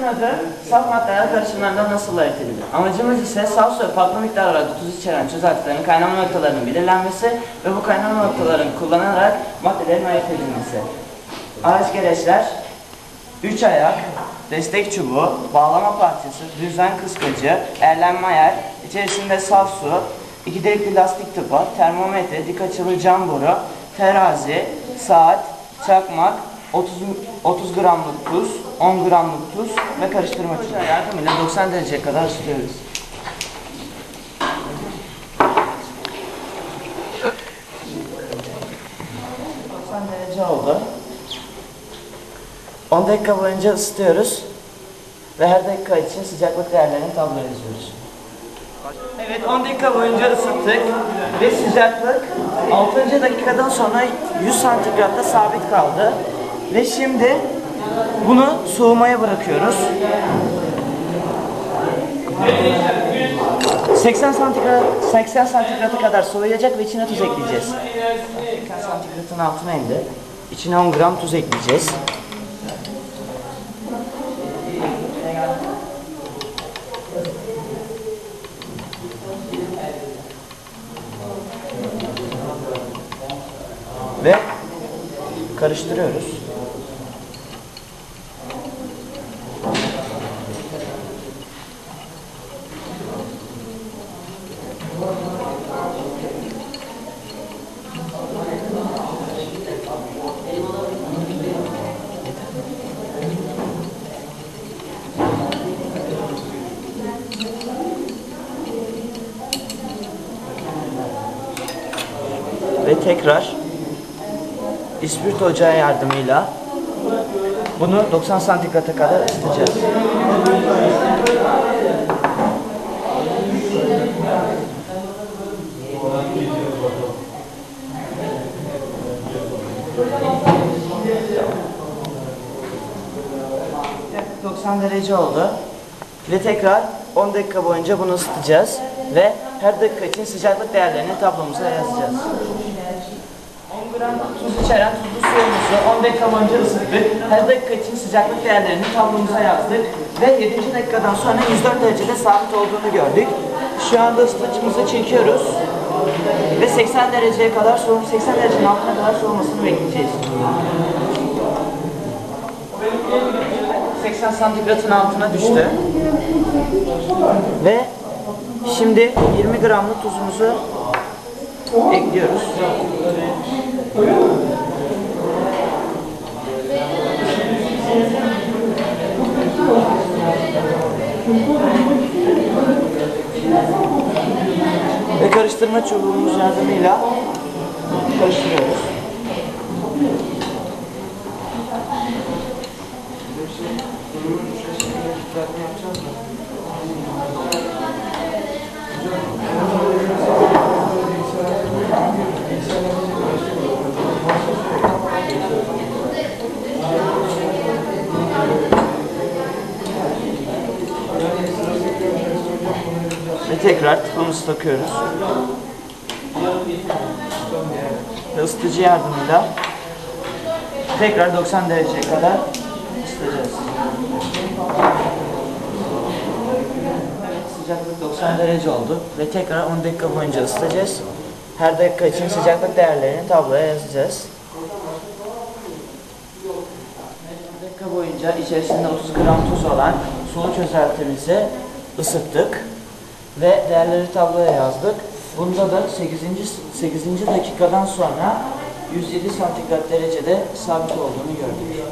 Tezimizin adı saf maddeler karışımlarında nasıl ayırt edilir? Amacımız ise saf su ve farklı miktarlarda tuz içeren çözeltilerin kaynama noktalarının belirlenmesi ve bu kaynama noktalarının kullanılarak maddelerin ayırt edilmesi. Araç gereçler, üç ayak, destek çubuğu, bağlama parçası, düzen kıskacı, erlenme ayar, içerisinde saf su, iki delikli lastik tıpa, termometre, dik açılı cam boru, terazi, saat, çakmak, 30, 30 gramlık tuz, 10 gramlık tuz ve karıştırma çubuğu yardımıyla 90 dereceye kadar ısıtıyoruz. derece oldu. 10 dakika boyunca ısıtıyoruz ve her dakika için sıcaklık değerlerini tabloya yazıyoruz. Evet 10 dakika boyunca ısıttık ve sıcaklık 6. dakikadan sonra 100 santigratta sabit kaldı. Ve şimdi bunu soğumaya bırakıyoruz. 80 santigrat 80 santigrata kadar soğuyacak ve içine tuz ekleyeceğiz. 80 santigratın altına indi. İçine 10 gram tuz ekleyeceğiz. Ve karıştırıyoruz. Ve tekrar ispirt ocağı yardımıyla bunu 90 santigrata kadar ısıtacağız. Yaklaşık 90 derece oldu. Ve tekrar 10 dakika boyunca bunu ısıtacağız ve her dakika için sıcaklık değerlerini tablomuza yazacağız. 10 gram tuz içeren tuzlu suyumuzu 10 dakika boyunca ısıttık. Her dakika için sıcaklık değerlerini tablomuza yazdık. Ve 7. dakikadan sonra 104 derecede sabit olduğunu gördük. Şu anda ısıtıcımızı çekiyoruz. Ve 80 dereceye kadar soğum, 80 derecenin altına kadar soğumasını bekleyeceğiz. 80 santigratın altına düştü. Ve şimdi 20 gramlık tuzumuzu ekliyoruz. Ve karıştırma çubuğumuz yardımıyla karıştırıyoruz. Ve tekrar tıpamızı takıyoruz. Ve ısıtıcı yardımıyla tekrar 90 dereceye kadar ısıtacağız. Sıcaklık 90 derece oldu ve tekrar 10 dakika boyunca ısıtacağız. Her dakika için sıcaklık değerlerini tabloya yazacağız. 10 dakika boyunca içerisinde 30 gram tuz olan sulu çözeltimizi ısıttık ve değerleri tabloya yazdık. Bunda da 8. 8. dakikadan sonra 107 santigrat derecede sabit olduğunu gördük.